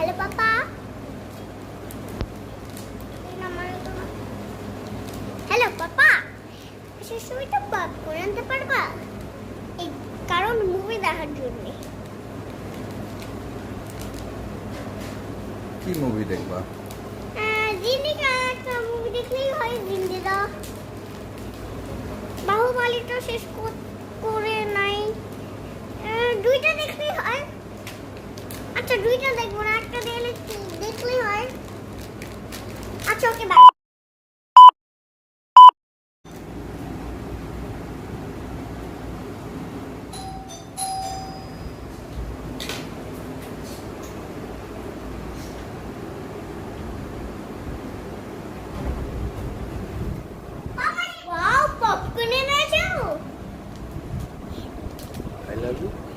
Hello papa hello papa শেষ সময়টা বাদ করে আনতে পারবা? এই কারণ মুভি দেখার জন্য। কি মুভি দেখবা? জিন্দিকা একটা মুভি দেখলেই হয় জিন্দিদা বাহুবলীটা শেষ কর- আচ্ছা দুইটা দেখব না একটা দেখলে দেখলেই হয়। আচ্ছা okay bye I love you.